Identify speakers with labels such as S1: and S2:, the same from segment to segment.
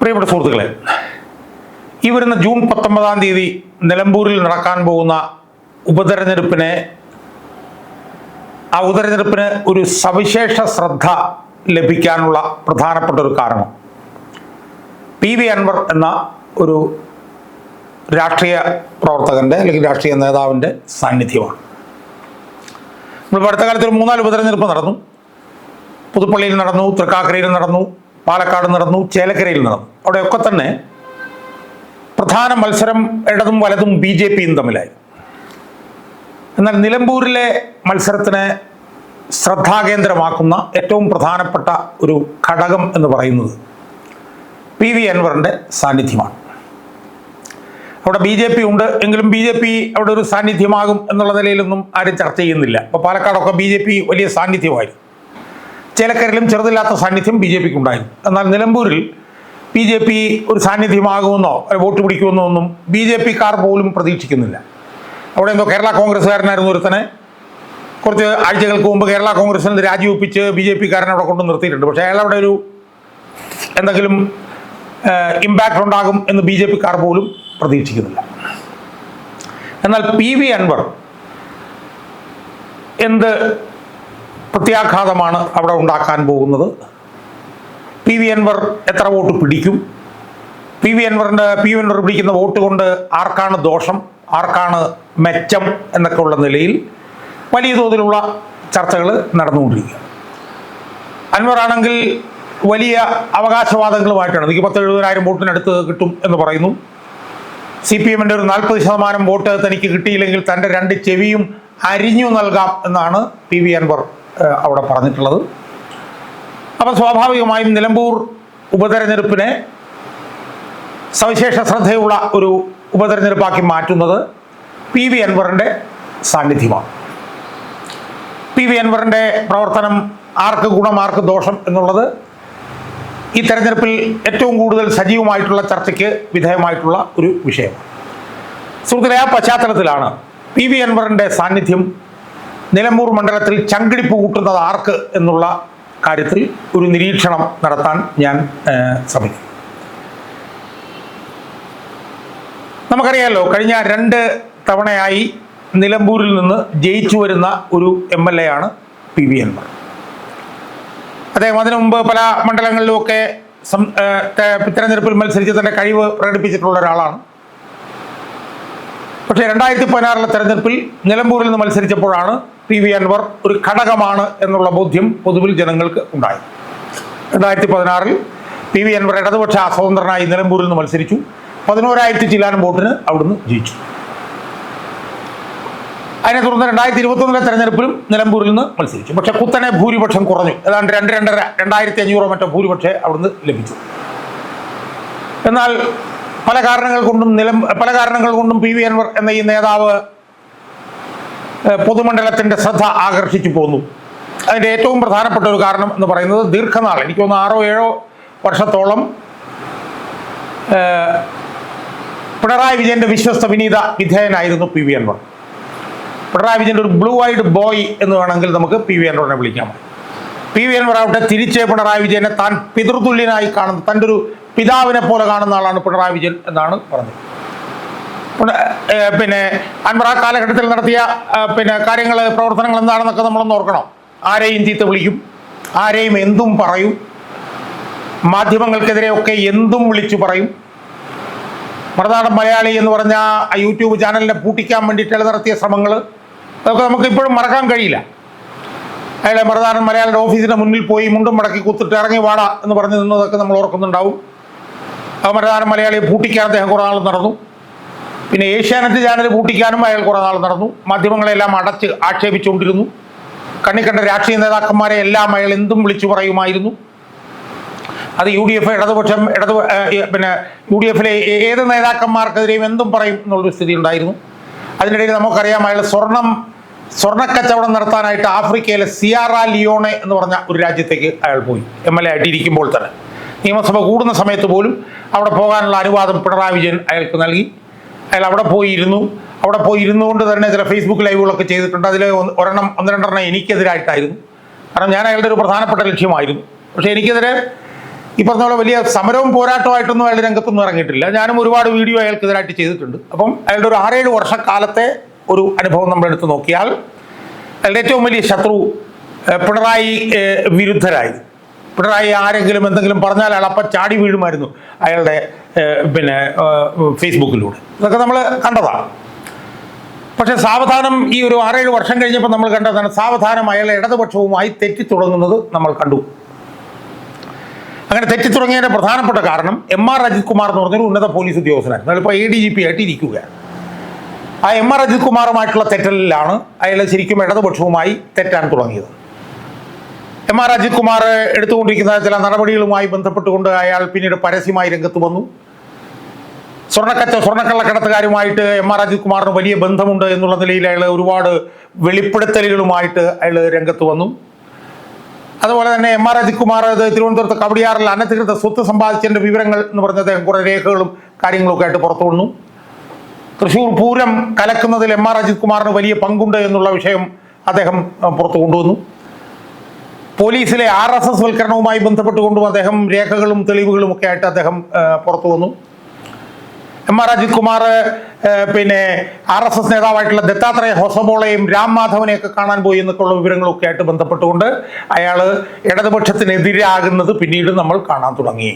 S1: പ്രിയപ്പെട്ട സുഹൃത്തുക്കളെ ഈ വരുന്ന ജൂൺ പത്തൊമ്പതാം തീയതി നിലമ്പൂരിൽ നടക്കാൻ പോകുന്ന ഉപതെരഞ്ഞെടുപ്പിനെ ആ ഉപതെരഞ്ഞെടുപ്പിന് ഒരു സവിശേഷ ശ്രദ്ധ ലഭിക്കാനുള്ള പ്രധാനപ്പെട്ട ഒരു കാരണം. പി വി അൻവർ എന്ന ഒരു രാഷ്ട്രീയ പ്രവർത്തകന്റെ അല്ലെങ്കിൽ രാഷ്ട്രീയ നേതാവിന്റെ സാന്നിധ്യമാണ്. നമ്മൾ അടുത്ത കാലത്ത് ഒരു മൂന്നാൽ ഉപതെരഞ്ഞെടുപ്പ് നടന്നു. പുതുപ്പള്ളിയിൽ നടന്നു തൃക്കാക്കരയിൽ നടന്നു പാലക്കാട് നടന്നു ചേലക്കരയിൽ നടന്നു. അവിടെയൊക്കെ തന്നെ പ്രധാന മത്സരം ഇടതും വലതും ബി ജെ പിയും തമ്മിലായി. എന്നാൽ നിലമ്പൂരിലെ മത്സരത്തിന് ശ്രദ്ധാകേന്ദ്രമാക്കുന്ന ഏറ്റവും പ്രധാനപ്പെട്ട ഒരു ഘടകം എന്ന് പറയുന്നത് പി വി അൻവറിന്റെ സാന്നിധ്യമാണ്. അവിടെ ബി ജെ പി ഉണ്ട് എങ്കിലും ബി ജെ പി അവിടെ ഒരു സാന്നിധ്യമാകും എന്നുള്ള നിലയിലൊന്നും ആരും ചർച്ച ചെയ്യുന്നില്ല. അപ്പോൾ പാലക്കാടൊക്കെ ബി ജെ പി വലിയ സാന്നിധ്യമായിരുന്നു. ചേലക്കരയിലും ചെറുതില്ലാത്ത സാന്നിധ്യം ബി ജെ പിക്ക് ഉണ്ടായി എന്നാൽ നിലമ്പൂരിൽ ബി ജെ പി ഒരു സാന്നിധ്യമാകുമെന്നോ വോട്ട് പിടിക്കുമെന്നോ ഒന്നും ബി ജെ പിക്കാർ പോലും പ്രതീക്ഷിക്കുന്നില്ല. അവിടെ എന്തോ കേരള കോൺഗ്രസ്സുകാരനായിരുന്നു ഒരുത്തനെ. കുറച്ച് ആഴ്ചകൾക്ക് മുമ്പ് കേരള കോൺഗ്രസിൽ രാജിവെപ്പിച്ച് ബി ജെ പിക്കാരനെ അവിടെ കൊണ്ട് നിർത്തിയിട്ടുണ്ട്. പക്ഷേ അയാൾ അവിടെ ഒരു എന്തെങ്കിലും ഇമ്പാക്റ്റ് ഉണ്ടാകും എന്ന് ബി ജെ പിക്കാർ പോലും പ്രതീക്ഷിക്കുന്നില്ല. എന്നാൽ പി വി അൻവർ എന്ത് പ്രത്യാഘാതമാണ് അവിടെ ഉണ്ടാക്കാൻ പോകുന്നത്. പി വി അൻവർ എത്ര വോട്ട് പിടിക്കും? പി വി അൻവറിന്റെ പി വി അൻവർ പിടിക്കുന്ന വോട്ട് കൊണ്ട് ആർക്കാണ് ദോഷം? ആർക്കാണ് മെച്ചം എന്നൊക്കെ ഉള്ള നിലയിൽ വലിയ തോതിലുള്ള ചർച്ചകൾ നടന്നുകൊണ്ടിരിക്കുക അൻവറാണെങ്കിൽ വലിയ അവകാശവാദങ്ങളുമായിട്ടാണ്. എനിക്ക് പത്ത് എഴുപതിനായിരം വോട്ടിനടുത്ത് കിട്ടും എന്ന് പറയുന്നു. സി പി എമ്മിന്റെ ഒരു നാൽപ്പത് ശതമാനം വോട്ട് തനിക്ക് കിട്ടിയില്ലെങ്കിൽ തന്റെ രണ്ട് ചെവിയും അരിഞ്ഞു നൽകാം എന്നാണ് പി വി അൻവർ അവിടെ പറഞ്ഞിട്ടുള്ളത്. അപ്പോൾ സ്വാഭാവികമായും നിലമ്പൂർ ഉപതെരഞ്ഞെടുപ്പിനെ സവിശേഷ ശ്രദ്ധയുള്ള ഒരു ഉപതെരഞ്ഞെടുപ്പാക്കി മാറ്റുന്നത് പി വി അൻവറിന്റെ സാന്നിധ്യമാണ്. പി വി അൻവറിന്റെ പ്രവർത്തനം ആർക്ക് ഗുണം ആർക്ക് ദോഷം എന്നുള്ളത് ഈ തെരഞ്ഞെടുപ്പിൽ ഏറ്റവും കൂടുതൽ സജീവമായിട്ടുള്ള ചർച്ചയ്ക്ക് വിധേയമായിട്ടുള്ള ഒരു വിഷയമാണ്. സുഹൃത്തുക്കളെ ആ പശ്ചാത്തലത്തിലാണ് പി വി അൻവറിന്റെ സാന്നിധ്യം നിലമ്പൂർ മണ്ഡലത്തിൽ ചങ്കിടിപ്പ് കൂട്ടുന്നത് ആർക്ക് എന്നുള്ള കാര്യത്തിൽ ഒരു നിരീക്ഷണം നടത്താൻ ഞാൻ ശ്രമിക്കും. നമുക്കറിയാമല്ലോ കഴിഞ്ഞ രണ്ട് തവണയായി നിലമ്പൂരിൽ നിന്ന് ജയിച്ചു വരുന്ന ഒരു എം എൽ എ ആണ് പി വി അൻവർ. അദ്ദേഹം അതിനു മുമ്പ് പല മണ്ഡലങ്ങളിലുമൊക്കെ തിരഞ്ഞെടുപ്പിൽ മത്സരിച്ച് തന്റെ കഴിവ് പ്രകടിപ്പിച്ചിട്ടുള്ള ഒരാളാണ്. പക്ഷേ രണ്ടായിരത്തി പതിനാറിലെ തെരഞ്ഞെടുപ്പിൽ നിലമ്പൂരിൽ നിന്ന് മത്സരിച്ചപ്പോഴാണ് പി വി അൻവർ ഒരു ഘടകമാണ് എന്നുള്ള ബോധ്യം പൊതുവിൽ ജനങ്ങൾക്ക് ഉണ്ടായി. രണ്ടായിരത്തി പതിനാറിൽ പി വി അൻവർ ഇടതുപക്ഷ സ്വതന്ത്രനായി നിലമ്പൂരിൽ നിന്ന് മത്സരിച്ചു. പതിനോരായിരത്തി ചില്ലാനം വോട്ടിന് അവിടുന്ന് ജയിച്ചു. അതിനെ തുടർന്ന് രണ്ടായിരത്തി ഇരുപത്തൊന്നിലെ തെരഞ്ഞെടുപ്പിലും നിലമ്പൂരിൽ നിന്ന് മത്സരിച്ചു. പക്ഷെ കുത്തനെ ഭൂരിപക്ഷം കുറഞ്ഞു. ഏതാണ്ട് രണ്ട് രണ്ടര രണ്ടായിരത്തി അഞ്ഞൂറോ മറ്റോ ഭൂരിപക്ഷേ അവിടുന്ന് ലഭിച്ചു. എന്നാൽ പല കാരണങ്ങൾ കൊണ്ടും നിലം പല കാരണങ്ങൾ കൊണ്ടും പി വി അൻവർ എന്ന ഈ നേതാവ് ഏഹ്, പൊതുമണ്ഡലത്തിന്റെ ശ്രദ്ധ ആകർഷിച്ചു പോന്നു. അതിന്റെ ഏറ്റവും പ്രധാനപ്പെട്ട ഒരു കാരണം എന്ന് പറയുന്നത് ദീർഘനാൾ എനിക്ക് തോന്നുന്നു ആറോ ഏഴോ വർഷത്തോളം പിണറായി വിജയന്റെ വിശ്വസ്ത വിനീത വിധേയനായിരുന്നു പി വി അൻവർ. പിണറായി വിജയന്റെ ഒരു ബ്ലൂ ഐഡ് ബോയ് എന്ന് വേണമെങ്കിൽ നമുക്ക് പി വി അൻവറിനെ വിളിക്കാം. പി വി അൻവർ ആവട്ടെ തിരിച്ച് പിണറായി വിജയനെ താൻ പിതൃതുല്യനായി കാണുന്ന തന്റെ ഒരു പിതാവിനെ പോലെ കാണുന്ന ആളാണ് പിണറായി വിജയൻ എന്നാണ് പറഞ്ഞത്. പിന്നെ അൻവർ കാലഘട്ടത്തിൽ നടത്തിയ പിന്നെ കാര്യങ്ങൾ പ്രവർത്തനങ്ങൾ എന്താണെന്നൊക്കെ നമ്മളൊന്ന് ഓർക്കണം. ആരെയും ചീത്ത വിളിക്കും. ആരെയും എന്തും പറയും. മാധ്യമങ്ങൾക്കെതിരെയൊക്കെ എന്തും വിളിച്ചു പറയും. മറുനാടൻ മലയാളി എന്ന് പറഞ്ഞ ആ യൂട്യൂബ് ചാനലിനെ പൂട്ടിക്കാൻ വേണ്ടിയിട്ട് നടത്തിയ ശ്രമങ്ങൾ അതൊക്കെ നമുക്ക് ഇപ്പോഴും മറക്കാൻ കഴിയില്ല. അയാളെ മറുനാടൻ മലയാളിയുടെ ഓഫീസിന്റെ മുന്നിൽ പോയി മുണ്ടും മടക്കി കുത്തിട്ട് ഇറങ്ങി വാട എന്ന് പറഞ്ഞു നിന്നതൊക്കെ നമ്മൾ ഓർക്കുന്നുണ്ടാവും. ആ മറുനാടൻ മലയാളിയെ പൂട്ടിക്കാൻ അദ്ദേഹം കുറേ നാൾ നടന്നു. പിന്നെ ഏഷ്യാനെറ്റ് ചാനൽ പൂട്ടിക്കാനും അയാൾ കുറേ നാൾ നടന്നു. മാധ്യമങ്ങളെല്ലാം അടച്ച് ആക്ഷേപിച്ചുകൊണ്ടിരുന്നു. കണ്ണിക്കണ്ട രാഷ്ട്രീയ നേതാക്കന്മാരെ എല്ലാം അയാൾ എന്തും വിളിച്ചു പറയുമായിരുന്നു. അത് യു ഡി എഫ് ഇടതുപക്ഷം ഇടതു പിന്നെ യു ഡി എഫിലെ ഏത് നേതാക്കന്മാർക്കെതിരെയും എന്തും പറയും എന്നുള്ളൊരു സ്ഥിതി ഉണ്ടായിരുന്നു. അതിനിടയിൽ നമുക്കറിയാം അയാൾ സ്വർണം സ്വർണക്കച്ചവടം നടത്താനായിട്ട് ആഫ്രിക്കയിലെ സിയാറ ലിയോണെ എന്ന് പറഞ്ഞ ഒരു രാജ്യത്തേക്ക് അയാൾ പോയി. എം എൽ എ ആയിട്ടിരിക്കുമ്പോൾ തന്നെ. നിയമസഭ കൂടുന്ന സമയത്ത് പോലും അവിടെ പോകാനുള്ള അനുവാദം പിണറായി വിജയൻ അയാൾക്ക് നൽകി. അയാൾ അവിടെ പോയി ഇരുന്നു അവിടെ പോയി ഇരുന്നുകൊണ്ട് തന്നെ ചില ഫേസ്ബുക്ക് ലൈവുകളൊക്കെ ചെയ്തിട്ടുണ്ട്. അതിൽ ഒരെണ്ണം ഒന്ന് രണ്ടെണ്ണം എനിക്കെതിരായിട്ടായിരുന്നു. കാരണം ഞാൻ അയാളുടെ ഒരു പ്രധാനപ്പെട്ട ലക്ഷ്യമായിരുന്നു. പക്ഷേ എനിക്കെതിരെ ഈ പറഞ്ഞ പോലെ വലിയ സമരവും പോരാട്ടമായിട്ടൊന്നും അയാളുടെ രംഗത്തൊന്നും ഇറങ്ങിയിട്ടില്ല. ഞാനും ഒരുപാട് വീഡിയോ അയാൾക്കെതിരായിട്ട് ചെയ്തിട്ടുണ്ട്. അപ്പം അയാളുടെ ഒരു ആറേഴ് വർഷക്കാലത്തെ ഒരു അനുഭവം നമ്മൾ എടുത്ത് നോക്കിയാൽ അയാളുടെ ഏറ്റവും വലിയ ശത്രു പിണറായി വിരുദ്ധരായി. പിണറായി ആരെങ്കിലും എന്തെങ്കിലും പറഞ്ഞാൽ അയാൾ അപ്പം ചാടി വീഴുമായിരുന്നു അയാളുടെ പിന്നെ ഫേസ്ബുക്കിലൂടെ. ഇതൊക്കെ നമ്മൾ കണ്ടതാണ് പക്ഷെ സാവധാനം ഈ ഒരു ആറേഴ് വർഷം കഴിഞ്ഞപ്പോൾ നമ്മൾ കണ്ടതാണ് സാവധാനം അയാളെ ഇടതുപക്ഷവുമായി തെറ്റി തുടങ്ങുന്നത് നമ്മൾ കണ്ടു. അങ്ങനെ തെറ്റി തുടങ്ങിയതിന്റെ പ്രധാനപ്പെട്ട കാരണം എം ആർ അജിത് കുമാർ എന്ന് പറഞ്ഞൊരു ഉന്നത പോലീസ് ഉദ്യോഗസ്ഥനായിരുന്നു. അയാളിപ്പോൾ എ ഡി ജി പി ആയിട്ട് ഇരിക്കുകയാണ്. ആ എം ആർ അജിത് കുമാറുമായിട്ടുള്ള തെറ്റലിലാണ് അയാൾ ശരിക്കും ഇടതുപക്ഷവുമായി തെറ്റാൻ തുടങ്ങിയത്. എം ആർ അജിത് കുമാർ എടുത്തുകൊണ്ടിരിക്കുന്ന ചില നടപടികളുമായി ബന്ധപ്പെട്ടുകൊണ്ട് അയാൾ പിന്നീട് പരസ്യമായി രംഗത്ത് വന്നു. സ്വർണക്കച്ച സ്വർണക്കള്ളക്കടത്തുകാരുമായിട്ട് എം ആർ അജിത് കുമാറിന് വലിയ ബന്ധമുണ്ട് എന്നുള്ള നിലയിൽ അയാൾ ഒരുപാട് വെളിപ്പെടുത്തലുകളുമായിട്ട് അയാൾ രംഗത്ത് വന്നു. അതുപോലെ തന്നെ എം ആർ അജിത് കുമാർ തിരുവനന്തപുരത്ത് കവടിയാറിൽ അനധികൃത സ്വത്ത് സമ്പാദിച്ചതിന്റെ വിവരങ്ങൾ എന്ന് പറഞ്ഞ അദ്ദേഹം കുറേ രേഖകളും കാര്യങ്ങളൊക്കെ ആയിട്ട് പുറത്തു വന്നു. തൃശ്ശൂർ പൂരം കലക്കുന്നതിൽ എം ആർ അജിത് കുമാറിന് വലിയ പങ്കുണ്ട് എന്നുള്ള വിഷയം അദ്ദേഹം പുറത്തു കൊണ്ടുവന്നു. പോലീസിലെ ആർ എസ് എസ് വൽക്കരണവുമായി ബന്ധപ്പെട്ടുകൊണ്ടും അദ്ദേഹം രേഖകളും തെളിവുകളും ഒക്കെ ആയിട്ട് അദ്ദേഹം പുറത്തു വന്നു. എം ആർ അജിത് കുമാർ പിന്നെ ആർ എസ് എസ് നേതാവായിട്ടുള്ള ദത്താത്രേയ ഹൊസബോളയും രാം മാധവനെയൊക്കെ കാണാൻ പോയി എന്നൊക്കെയുള്ള വിവരങ്ങളൊക്കെ ആയിട്ട് ബന്ധപ്പെട്ടുകൊണ്ട് അയാൾ ഇടതുപക്ഷത്തിനെതിരാകുന്നത് പിന്നീട് നമ്മൾ കാണാൻ തുടങ്ങി.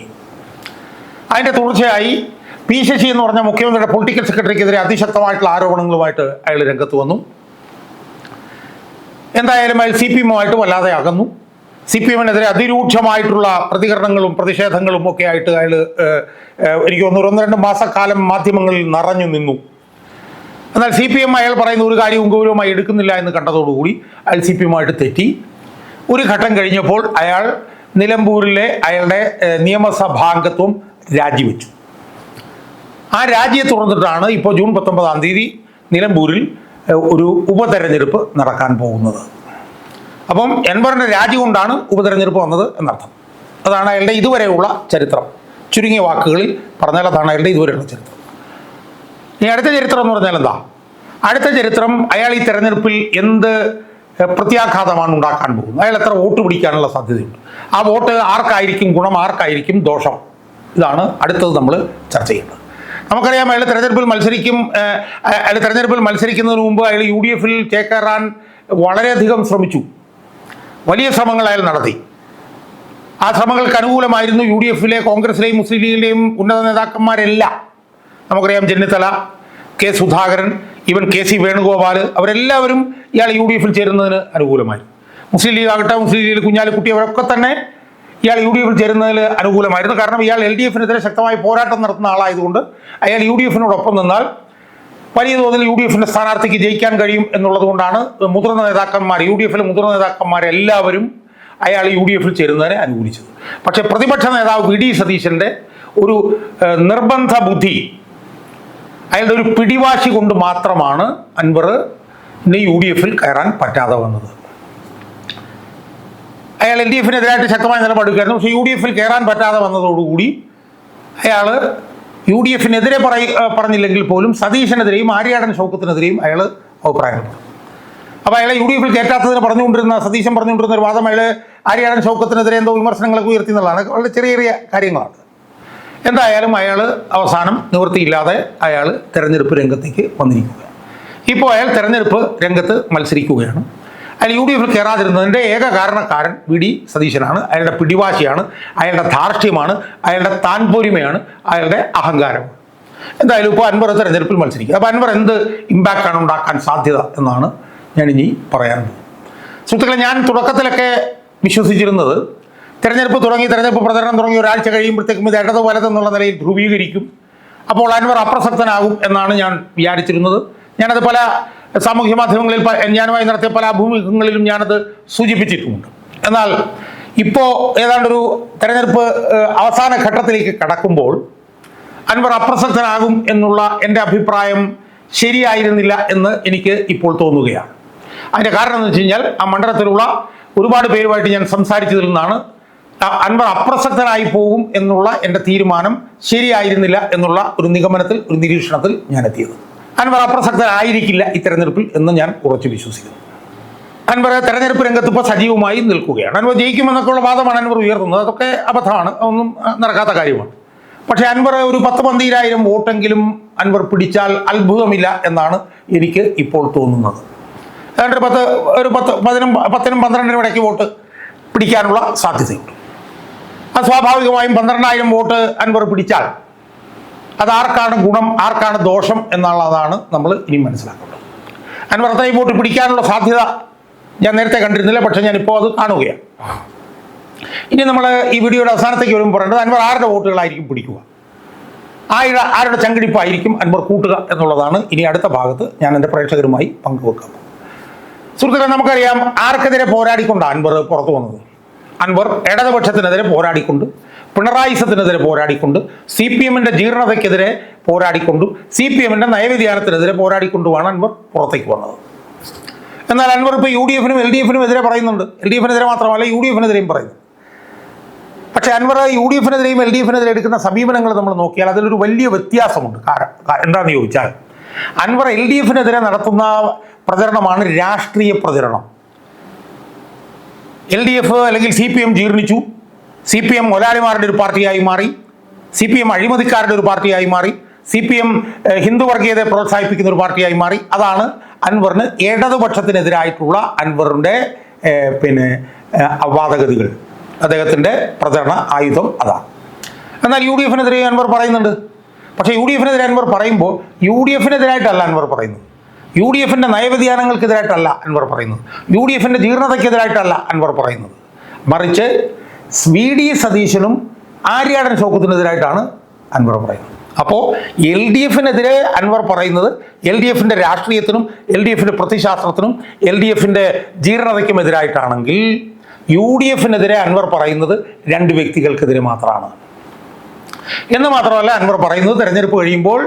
S1: അതിന്റെ തുടർച്ചയായി പി ശശി എന്ന് പറഞ്ഞ മുഖ്യമന്ത്രിയുടെ പൊളിറ്റിക്കൽ സെക്രട്ടറിക്കെതിരെ അതിശക്തമായിട്ടുള്ള ആരോപണങ്ങളുമായിട്ട് അയാൾ രംഗത്ത് വന്നു. എന്തായാലും അയാൾ സി പി എമ്മുമായിട്ട് വല്ലാതെ അകന്നു സി പി എമ്മിനെതിരെ അതിരൂക്ഷമായിട്ടുള്ള പ്രതികരണങ്ങളും പ്രതിഷേധങ്ങളും ഒക്കെ ആയിട്ട് അയാൾ എനിക്ക് തോന്നുന്നു ഒന്ന് രണ്ട് മാസക്കാലം മാധ്യമങ്ങളിൽ നിറഞ്ഞു നിന്നു. എന്നാൽ സി പി എം അയാൾ പറയുന്ന ഒരു കാര്യവും ഗൗരവമായി എടുക്കുന്നില്ല എന്ന് കണ്ടതോടുകൂടി അയാൾ സി പി എമ്മായിട്ട് തെറ്റി. ഒരു ഘട്ടം കഴിഞ്ഞപ്പോൾ അയാൾ നിലമ്പൂരിലെ അയാളുടെ നിയമസഭാംഗത്വം രാജിവെച്ചു. ആ രാജിയെ തുടർന്നിട്ടാണ് ഇപ്പോൾ ജൂൺ പത്തൊമ്പതാം തീയതി നിലമ്പൂരിൽ ഒരു ഉപതെരഞ്ഞെടുപ്പ് നടക്കാൻ പോകുന്നത്. അപ്പം എൻവറിന്റെ രാജി കൊണ്ടാണ് ഉപതെരഞ്ഞെടുപ്പ് വന്നത് എന്നർത്ഥം. അതാണ് അയാളുടെ ഇതുവരെയുള്ള ചരിത്രം. ചുരുങ്ങിയ വാക്കുകളിൽ പറഞ്ഞാൽ അതാണ് അയാളുടെ ഇതുവരെയുള്ള ചരിത്രം. ഇനി അടുത്ത ചരിത്രം എന്ന് പറഞ്ഞാൽ എന്താ? അടുത്ത ചരിത്രം അയാൾ ഈ തെരഞ്ഞെടുപ്പിൽ എന്ത് പ്രത്യാഘാതമാണ് ഉണ്ടാക്കാൻ പോകുന്നത്? അയാൾ എത്ര വോട്ട് പിടിക്കാനുള്ള സാധ്യതയുണ്ട്? ആ വോട്ട് ആർക്കായിരിക്കും ഗുണം ആർക്കായിരിക്കും ദോഷം? ഇതാണ് അടുത്തത് നമ്മൾ ചർച്ച ചെയ്യുന്നത് നമുക്കറിയാം അയാൾ തെരഞ്ഞെടുപ്പിൽ മത്സരിക്കും അയാൾ തെരഞ്ഞെടുപ്പിൽ മത്സരിക്കുന്നതിന് മുമ്പ് അയാൾ യു ഡി എഫിൽ ചേക്കേറാൻ വളരെയധികം ശ്രമിച്ചു. വലിയ ശ്രമങ്ങൾ അയാൾ നടത്തി. ആ ശ്രമങ്ങൾക്ക് അനുകൂലമായിരുന്നു യു ഡി എഫിലെ കോൺഗ്രസിലെയും മുസ്ലിം ലീഗിലെയും ഉന്നത നേതാക്കന്മാരെല്ലാം. നമുക്കറിയാം ചെന്നിത്തല കെ സുധാകരൻ ഇവൻ കെ സി വേണുഗോപാൽ അവരെല്ലാവരും ഇയാൾ യു ഡി എഫിൽ ചേരുന്നതിന് അനുകൂലമായി മുസ്ലിം ലീഗ് ആകട്ടെ മുസ്ലിം ലീഗിൽ കുഞ്ഞാലിക്കുട്ടി അവരൊക്കെ തന്നെ ഇയാൾ യു ഡി എഫിൽ ചേരുന്നതിൽ അനുകൂലമായിരുന്നു. കാരണം ഇയാൾ എൽ ഡി എഫിനെതിരെ ശക്തമായി പോരാട്ടം നടത്തുന്ന ആളായതുകൊണ്ട് അയാൾ യു ഡി എഫിനോടൊപ്പം നിന്നാൽ വലിയ തോതിൽ യു ഡി എഫിന്റെ സ്ഥാനാർത്ഥിക്ക് ജയിക്കാൻ കഴിയും എന്നുള്ളത് കൊണ്ടാണ് മുതിർന്ന നേതാക്കന്മാർ യു ഡി എഫിലെ മുതിർന്ന നേതാക്കന്മാരെല്ലാവരും അയാൾ യു ഡി എഫിൽ ചേരുന്നതിനെ അനുകൂലിച്ചത്. പക്ഷേ പ്രതിപക്ഷ നേതാവ് വി ഡി സതീശന്റെ ഒരു നിർബന്ധ ബുദ്ധി അയാളുടെ ഒരു പിടിവാശി കൊണ്ട് മാത്രമാണ് അൻവർ യു ഡി എഫിൽ കയറാൻ പറ്റാതെ വന്നത്. അയാൾ എൽ ഡി എഫിനെതിരായിട്ട് ശക്തമായ നിലപാടുകയായിരുന്നു പക്ഷേ യു ഡി എഫിൽ കയറാൻ പറ്റാതെ വന്നതോടുകൂടി അയാൾ യു ഡി എഫിനെതിരെ പറയ പറഞ്ഞില്ലെങ്കിൽ പോലും സതീശനെതിരെയും ആര്യാടൻ ഷൗക്കത്തിനെതിരെയും അയാൾ അഭിപ്രായം അപ്പോൾ അയാളെ യു ഡി എഫിൽ കയറ്റാത്തതിന് പറഞ്ഞുകൊണ്ടിരുന്ന സതീശൻ പറഞ്ഞുകൊണ്ടിരുന്ന ഒരു വാദം അയാൾ ആര്യാടൻ ഷൗക്കത്തിനെതിരെ എന്തോ വിമർശനങ്ങളൊക്കെ ഉയർത്തി എന്നുള്ളതാണ്. വളരെ ചെറിയ ചെറിയ കാര്യങ്ങളാണ്. എന്തായാലും അയാൾ അവസാനം നിവൃത്തിയില്ലാതെ അയാൾ തെരഞ്ഞെടുപ്പ് രംഗത്തേക്ക് വന്നിരിക്കുകയാണ്. ഇപ്പോൾ അയാൾ തെരഞ്ഞെടുപ്പ് രംഗത്ത് മത്സരിക്കുകയാണ്. അയാൾ യു ഡി എഫിൽ കയറാതിരുന്നതിന്റെ ഏക കാരണക്കാരൻ വി ഡി സതീശനാണ്. അയാളുടെ പിടിവാശിയാണ്. അയാളുടെ ധാർഷ്ട്യമാണ്. അയാളുടെ താൻപോരിമയാണ്. അയാളുടെ അഹങ്കാരം എന്തായാലും ഇപ്പോൾ അൻവർ തെരഞ്ഞെടുപ്പിൽ മത്സരിക്കുക. അപ്പോൾ അൻവർ എന്ത് ഇമ്പാക്റ്റാണ് ഉണ്ടാക്കാൻ സാധ്യത എന്നാണ് ഞാൻ ഇനി പറയാൻ പോകുന്നത്. സുഹൃത്തുക്കളെ ഞാൻ തുടക്കത്തിലൊക്കെ വിശ്വസിച്ചിരുന്നത് തെരഞ്ഞെടുപ്പ് തുടങ്ങി തെരഞ്ഞെടുപ്പ് പ്രചരണം തുടങ്ങി ഒരാഴ്ച കഴിയുമ്പോഴത്തേക്കും ഇത് ഇടത് വലതെന്നുള്ള നിലയിൽ ധ്രുവീകരിക്കും. അപ്പോൾ അൻവർ അപ്രസക്തനാകും എന്നാണ് ഞാൻ വിചാരിച്ചിരുന്നത്. ഞാനത് പല സാമൂഹ്യ മാധ്യമങ്ങളിൽ ഞാനുമായി നടത്തിയ പല അഭിമുഖങ്ങളിലും ഞാനത് സൂചിപ്പിച്ചിട്ടുമുണ്ട്. എന്നാൽ ഇപ്പോൾ ഏതാണ്ടൊരു തെരഞ്ഞെടുപ്പ് അവസാന ഘട്ടത്തിലേക്ക് കടക്കുമ്പോൾ അൻവർ അപ്രസക്തനാകും എന്നുള്ള എന്റെ അഭിപ്രായം ശരിയായിരുന്നില്ല എന്ന് എനിക്ക് ഇപ്പോൾ തോന്നുകയാണ്. അതിന്റെ കാരണം എന്ന് വെച്ച് കഴിഞ്ഞാൽ ആ മണ്ഡലത്തിലുള്ള ഒരുപാട് പേരുമായിട്ട് ഞാൻ സംസാരിച്ചതിൽ നിന്നാണ് അൻവർ അപ്രസക്തനായി പോകും എന്നുള്ള എന്റെ തീരുമാനം ശരിയായിരുന്നില്ല എന്നുള്ള ഒരു നിഗമനത്തിൽ ഒരു നിരീക്ഷണത്തിൽ ഞാൻ എത്തിയത് അൻവർ അപ്രസക്തനായിരിക്കില്ല ഈ തെരഞ്ഞെടുപ്പിൽ എന്ന് ഞാൻ ഉറച്ചു വിശ്വസിക്കുന്നു. അൻവർ തെരഞ്ഞെടുപ്പ് രംഗത്ത് ഇപ്പോൾ സജീവമായി നിൽക്കുകയാണ്. അൻവർ ജയിക്കുമെന്നൊക്കെയുള്ള വാദമാണ് അൻവർ ഉയർത്തുന്നത്. അതൊക്കെ അബദ്ധമാണ്. ഒന്നും നടക്കാത്ത കാര്യമാണ്. പക്ഷേ അൻവർ ഒരു പത്ത് പന്തിരായിരം വോട്ടെങ്കിലും അൻവർ പിടിച്ചാൽ അത്ഭുതമില്ല എന്നാണ് എനിക്ക് ഇപ്പോൾ തോന്നുന്നത്. ഏതാണ്ട് ഒരു പത്ത് ഒരു പത്ത് പതിനും പത്തിനും പന്ത്രണ്ടിനും ഇടയ്ക്ക് വോട്ട് പിടിക്കാനുള്ള സാധ്യതയുണ്ട്. അത് സ്വാഭാവികമായും പന്ത്രണ്ടായിരം വോട്ട് അൻവർ പിടിച്ചാൽ അത് ആർക്കാണ് ഗുണം ആർക്കാണ് ദോഷം എന്നുള്ളതാണ് നമ്മൾ ഇനി മനസ്സിലാക്കുന്നത് അൻവർ അത്രയും വോട്ട് പിടിക്കാനുള്ള സാധ്യത ഞാൻ നേരത്തെ കണ്ടിരുന്നില്ല പക്ഷേ ഞാനിപ്പോൾ അത് കാണുകയാണ്. ഇനി നമ്മൾ ഈ വീഡിയോയുടെ അവസാനത്തേക്ക് വരുമ്പോൾ പറയേണ്ടത് അൻവർ ആരുടെ വോട്ടുകളായിരിക്കും പിടിക്കുക? ആരുടെ ആരുടെ ചങ്കിടിപ്പായിരിക്കും അൻവർ കൂട്ടുക എന്നുള്ളതാണ് ഇനി അടുത്ത ഭാഗത്ത് ഞാൻ എന്റെ പ്രേക്ഷകരുമായി പങ്കുവെക്കുന്നത് സുഹൃത്തുക്കളെ നമുക്കറിയാം ആർക്കെതിരെ പോരാടിക്കൊണ്ടാണ് അൻവർ പുറത്തു വന്നത്. അൻവർ ഇടതുപക്ഷത്തിനെതിരെ പോരാടിക്കൊണ്ട് പിണറായിസത്തിനെതിരെ പോരാടിക്കൊണ്ട് സി പി എമ്മിന്റെ ജീർണതയ്ക്കെതിരെ പോരാടിക്കൊണ്ടും സി പി എമ്മിന്റെ നയവ്യതിയാനത്തിനെതിരെ പോരാടിക്കൊണ്ടുമാണ് അൻവർ പുറത്തേക്ക് വന്നത്. എന്നാൽ അൻവർ ഇപ്പോൾ യു ഡി എഫിനും എൽ ഡി എഫിനും എതിരെ പറയുന്നുണ്ട്. എൽ ഡി എഫിനെതിരെ മാത്രമല്ല യു ഡി എഫിനെതിരെയും പറയുന്നു പക്ഷേ അൻവർ യു ഡി എഫിനെതിരെയും എൽ ഡി എഫിനെതിരെ എടുക്കുന്ന സമീപനങ്ങൾ നമ്മൾ നോക്കിയാൽ അതിലൊരു വലിയ വ്യത്യാസമുണ്ട്. കാരണം എന്താണെന്ന് ചോദിച്ചാൽ അൻവർ എൽ ഡി എഫിനെതിരെ നടത്തുന്ന പ്രചരണമാണ് രാഷ്ട്രീയ പ്രചരണം. എൽ ഡി എഫ് അല്ലെങ്കിൽ സി പി എം ജീർണിച്ചു. സി പി എം മൊലാലിമാരുടെ ഒരു പാർട്ടിയായി മാറി. സി പി എം അഴിമതിക്കാരുടെ ഒരു പാർട്ടിയായി മാറി. സി പി എം ഹിന്ദു വർഗീയതയെ പ്രോത്സാഹിപ്പിക്കുന്ന ഒരു പാർട്ടിയായി മാറി. അതാണ് അൻവറിന് ഇടതുപക്ഷത്തിനെതിരായിട്ടുള്ള അൻവറിന്റെ പിന്നെ അവാദഗതികൾ അദ്ദേഹത്തിന്റെ പ്രചരണ ആയുധം അതാണ് എന്നാൽ യു ഡി എഫിനെതിരെ അൻവർ പറയുന്നുണ്ട്. പക്ഷേ യു ഡി എഫിനെതിരെ അൻവർ പറയുമ്പോൾ യു ഡി എഫിനെതിരായിട്ടല്ല അൻവർ പറയുന്നത്. യു ഡി എഫിന്റെ നയവ്യതിയാനങ്ങൾക്കെതിരായിട്ടല്ല അൻവർ പറയുന്നത്. യു ഡി എഫിന്റെ ജീർണതയ്ക്കെതിരായിട്ടല്ല അൻവർ പറയുന്നത്. മറിച്ച് വി ഡി സതീശനും ആര്യാടൻ ഷൗക്കത്തിനെതിരായിട്ടാണ് അൻവർ പറയുന്നത്. അപ്പോൾ എൽ ഡി എഫിനെതിരെ അൻവർ പറയുന്നത് എൽ ഡി എഫിന്റെ രാഷ്ട്രീയത്തിനും എൽ ഡി എഫിന്റെ പ്രതിശാസ്ത്രത്തിനും എൽ ഡി എഫിന്റെ ജീർണതയ്ക്കും എതിരായിട്ടാണെങ്കിൽ യു ഡി എഫിനെതിരെ അൻവർ പറയുന്നത് രണ്ട് വ്യക്തികൾക്കെതിരെ മാത്രമാണ്. എന്ന് മാത്രമല്ല അൻവർ പറയുന്നത് തെരഞ്ഞെടുപ്പ് കഴിയുമ്പോൾ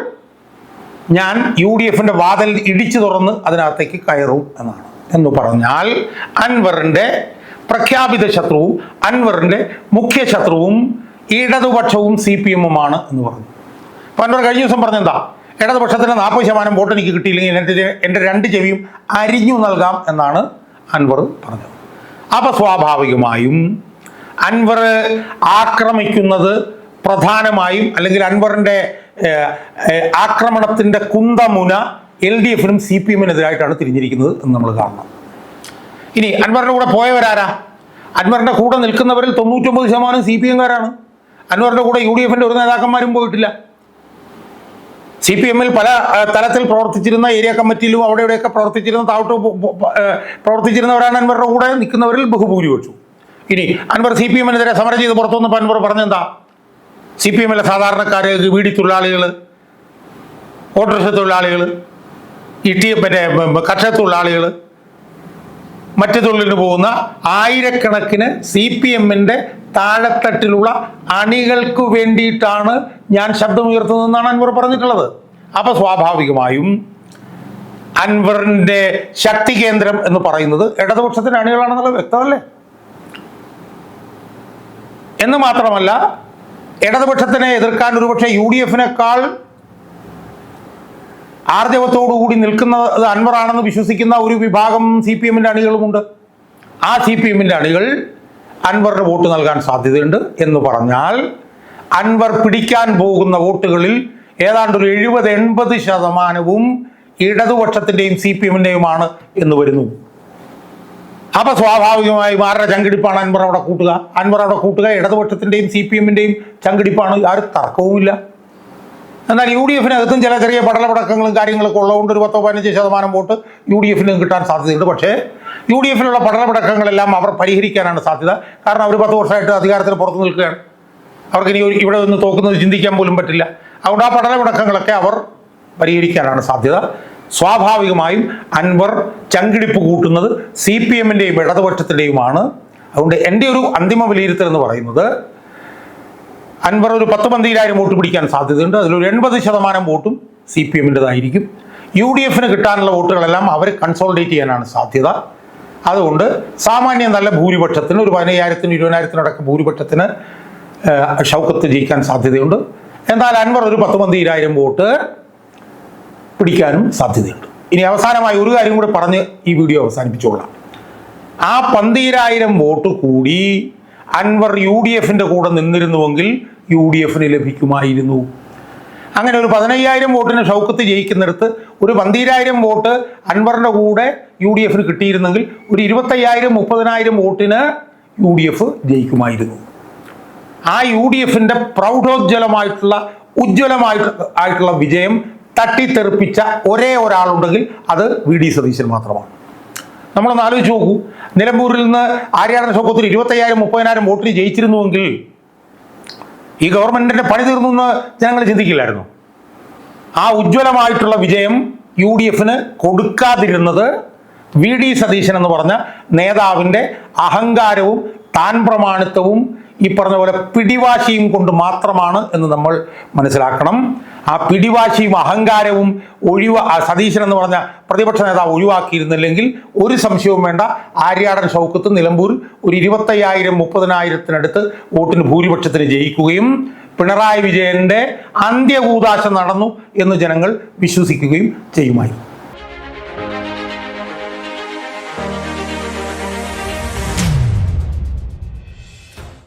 S1: ഞാൻ യു ഡി എഫിന്റെ വാതിൽ ഇടിച്ചു തുറന്ന് അതിനകത്തേക്ക് കയറും എന്നാണ്. എന്ന് പറഞ്ഞാൽ അൻവറിന്റെ പ്രഖ്യാപിത ശത്രുവും അൻവറിന്റെ മുഖ്യ ശത്രുവും ഇടതുപക്ഷവും സി പി എമ്മുമാണ് എന്ന് പറഞ്ഞു. അപ്പോൾ അൻവർ കഴിഞ്ഞ ദിവസം പറഞ്ഞെന്താ? ഇടതുപക്ഷത്തിന് നാൽപ്പത് ശതമാനം വോട്ട് എനിക്ക് കിട്ടിയില്ലെങ്കിൽ എന്റെ എന്റെ രണ്ട് ചെവിയും അരിഞ്ഞു നൽകാം എന്നാണ് അൻവർ പറഞ്ഞത്. അപ്പോൾ സ്വാഭാവികമായും അൻവർ ആക്രമിക്കുന്നത് പ്രധാനമായും അല്ലെങ്കിൽ അൻവറിന്റെ ആക്രമണത്തിന്റെ കുന്തമുന എൽ ഡി എഫിനും സി പി എമ്മിനെതിരായിട്ടാണ് തിരിഞ്ഞിരിക്കുന്നത് എന്ന് നമ്മൾ കാണണം. ഇനി അൻവറിന്റെ കൂടെ പോയവരാരാ? അൻവറിന്റെ കൂടെ നിൽക്കുന്നവരിൽ തൊണ്ണൂറ്റൊമ്പത് ശതമാനം സി പി എംകാരാണ് അൻവറിന്റെ കൂടെ യു ഡി എഫിന്റെ ഒരു നേതാക്കന്മാരും പോയിട്ടില്ല. സി പി എമ്മിൽ പല തലത്തിൽ പ്രവർത്തിച്ചിരുന്ന ഏരിയ കമ്മിറ്റിയിലും അവിടെ ഇവിടെയൊക്കെ പ്രവർത്തിച്ചിരുന്ന പോ- പ്രവർത്തിച്ചിരുന്നവരാണ് അൻവറിന്റെ കൂടെ നിൽക്കുന്നവരിൽ ബഹുഭൂരിപക്ഷം ഇനി അൻവർ സി പി എമ്മിനെതിരെ സമരം ചെയ്ത് പുറത്തു വന്നപ്പോൾ അൻവർ പറഞ്ഞെന്താ? സി പി എമ്മിലെ സാധാരണക്കാർ വീടി തൊഴിലാളികൾ ഓട്ടോറിക്ഷ തൊഴിലാളികൾ ഇ ടി മറ്റേ കർഷക തൊഴിലാളികൾ മറ്റു തൊഴിലിന് പോകുന്ന ആയിരക്കണക്കിന് സി പി എമ്മിന്റെ താഴെത്തട്ടിലുള്ള അണികൾക്ക് വേണ്ടിയിട്ടാണ് ഞാൻ ശബ്ദമുയർത്തുന്നതെന്നാണ് അൻവർ പറഞ്ഞിട്ടുള്ളത്. അപ്പോൾ സ്വാഭാവികമായും അൻവറിന്റെ ശക്തി കേന്ദ്രം എന്ന് പറയുന്നത് ഇടതുപക്ഷത്തിന്റെ അണികളാണെന്നുള്ളത് വ്യക്തമല്ലേ എന്ന് മാത്രമല്ല ഇടതുപക്ഷത്തിനെ എതിർക്കാൻ ഒരുപക്ഷെ യു ഡി എഫിനേക്കാൾ ആർജവത്തോടുകൂടി നിൽക്കുന്നത് അൻവറാണെന്ന് വിശ്വസിക്കുന്ന ഒരു വിഭാഗം സി പി എമ്മിന്റെ അണികളുമുണ്ട്. ആ സി പി എമ്മിന്റെ അണികൾ അൻവറിന് വോട്ട് നൽകാൻ സാധ്യതയുണ്ട് എന്ന് പറഞ്ഞാൽ അൻവർ പിടിക്കാൻ പോകുന്ന വോട്ടുകളിൽ ഏതാണ്ട് ഒരു എഴുപത് എൺപത് ശതമാനവും ഇടതുപക്ഷത്തിന്റെയും സി പി എമ്മിന്റെയുമാണ് എന്ന് വരുന്നു. അപ്പൊ സ്വാഭാവികമായും ആരുടെ ചങ്കിടിപ്പാണ് അൻവർ അവിടെ കൂട്ടുക? അൻവർ അവിടെ കൂട്ടുക ഇടതുപക്ഷത്തിന്റെയും സി പി എമ്മിന്റെയും ചങ്കിടിപ്പാണ്. ആരും തർക്കവുമില്ല. എന്നാൽ യു ഡി എഫിനകത്തും ചില ചെറിയ പടലപടക്കങ്ങളും കാര്യങ്ങളൊക്കെ ഉള്ളതുകൊണ്ട് ഒരു പത്തോ പതിനഞ്ച് ശതമാനം വോട്ട് യു ഡി എഫിന് കിട്ടാൻ സാധ്യതയുണ്ട്. പക്ഷേ യു ഡി എഫിലുള്ള പടലപടക്കങ്ങളെല്ലാം അവർ പരിഹരിക്കാനാണ് സാധ്യത. കാരണം അവർ പത്ത് വർഷമായിട്ട് അധികാരത്തിൽ പുറത്തു നിൽക്കുകയാണ്. അവർക്ക് ഇനി ഇവിടെ നിന്ന് തോക്കുന്നത് ചിന്തിക്കാൻ പോലും പറ്റില്ല. അതുകൊണ്ട് ആ പടലപടക്കങ്ങളൊക്കെ അവർ പരിഹരിക്കാനാണ് സാധ്യത. സ്വാഭാവികമായും അൻവർ ചങ്കിടിപ്പ് കൂട്ടുന്നത് സി പി എമ്മിന്റെയും ഇടതുപക്ഷത്തിന്റെയുമാണ് അതുകൊണ്ട് എന്റെ ഒരു അന്തിമ വിലയിരുത്തൽ എന്ന് പറയുന്നത് അൻവർ ഒരു പത്ത് പന്തിയിലായിരം വോട്ട് പിടിക്കാൻ സാധ്യതയുണ്ട്. അതിലൊരു എൺപത് ശതമാനം വോട്ടും സി പി എമ്മിന്റെതായിരിക്കും. യു ഡി എഫിന് കിട്ടാനുള്ള വോട്ടുകളെല്ലാം അവർ കൺസോൾഡേറ്റ് ചെയ്യാനാണ് സാധ്യത. അതുകൊണ്ട് സാമാന്യം നല്ല ഭൂരിപക്ഷത്തിന് ഒരു പതിനയ്യായിരത്തിന് ഇരുപതിനായിരത്തിനടക്കം ഭൂരിപക്ഷത്തിന് ഷൗക്കത്ത് ജയിക്കാൻ സാധ്യതയുണ്ട്. എന്നാൽ അൻവർ ഒരു പത്ത് പന്തിയിലായിരം വോട്ട് പിടിക്കാനും സാധ്യതയുണ്ട്. ഇനി അവസാനമായി ഒരു കാര്യം കൂടി പറഞ്ഞ് ഈ വീഡിയോ അവസാനിപ്പിച്ചുകൊള്ളാം. ആ പന്തിരായിരം വോട്ട് കൂടി അൻവർ യു ഡി എഫിന്റെ കൂടെ നിന്നിരുന്നുവെങ്കിൽ യു ഡി എഫിന് ലഭിക്കുമായിരുന്നു. അങ്ങനെ ഒരു പതിനയ്യായിരം വോട്ടിന് ഷൗക്കത്ത് ജയിക്കുന്നിടത്ത് ഒരു പന്തീരായിരം വോട്ട് അൻവറിന്റെ കൂടെ യു ഡി എഫിന് കിട്ടിയിരുന്നെങ്കിൽ ഒരു ഇരുപത്തയ്യായിരം മുപ്പതിനായിരം വോട്ടിന് യു ഡി എഫ് ജയിക്കുമായിരുന്നു. ആ യു ഡി എഫിന്റെ പ്രൗഢോജ്വലമായിട്ടുള്ള ഉജ്ജ്വലമായിട്ട് ആയിട്ടുള്ള വിജയം തട്ടിത്തെറിപ്പിച്ച ഒരേ ഒരാളുണ്ടെങ്കിൽ അത് വി ഡി സതീശൻ മാത്രമാണ്. നമ്മളൊന്ന് ആലോചിച്ച് നോക്കൂ. നിലമ്പൂരിൽ നിന്ന് ആര്യാടൻ ഷൗക്കത്തിൽ ഇരുപത്തയ്യായിരം മുപ്പതിനായിരം വോട്ടിന് ജയിച്ചിരുന്നുവെങ്കിൽ ഈ ഗവൺമെന്റിന്റെ പണി തീർന്നു എന്ന് ജനങ്ങൾ ചിന്തിക്കില്ലായിരുന്നു. ആ ഉജ്ജ്വലമായിട്ടുള്ള വിജയം യു ഡി എഫിന് കൊടുക്കാതിരുന്നത് വി ഡി സതീശൻ എന്ന് പറഞ്ഞ നേതാവിന്റെ അഹങ്കാരവും താൻ പ്രമാണിത്വവും ഈ പറഞ്ഞ പോലെ പിടിവാശിയും കൊണ്ട് മാത്രമാണ് എന്ന് നമ്മൾ മനസ്സിലാക്കണം. ആ പിടിവാശിയും അഹങ്കാരവും ഒഴിവ സതീശൻ എന്ന് പറഞ്ഞ പ്രതിപക്ഷ നേതാവ് ഒഴിവാക്കിയിരുന്നില്ലെങ്കിൽ ഒരു സംശയവും വേണ്ട. ആര്യാടൻ ഷൗക്കത്ത് നിലമ്പൂർ ഒരു ഇരുപത്തയ്യായിരം മുപ്പതിനായിരത്തിനടുത്ത് വോട്ടിന് ഭൂരിപക്ഷത്തിന് ജയിക്കുകയും പിണറായി വിജയന്റെ അന്ത്യകൂതാശ നടന്നു എന്ന് ജനങ്ങൾ വിശ്വസിക്കുകയും ചെയ്യുമായിരുന്നു.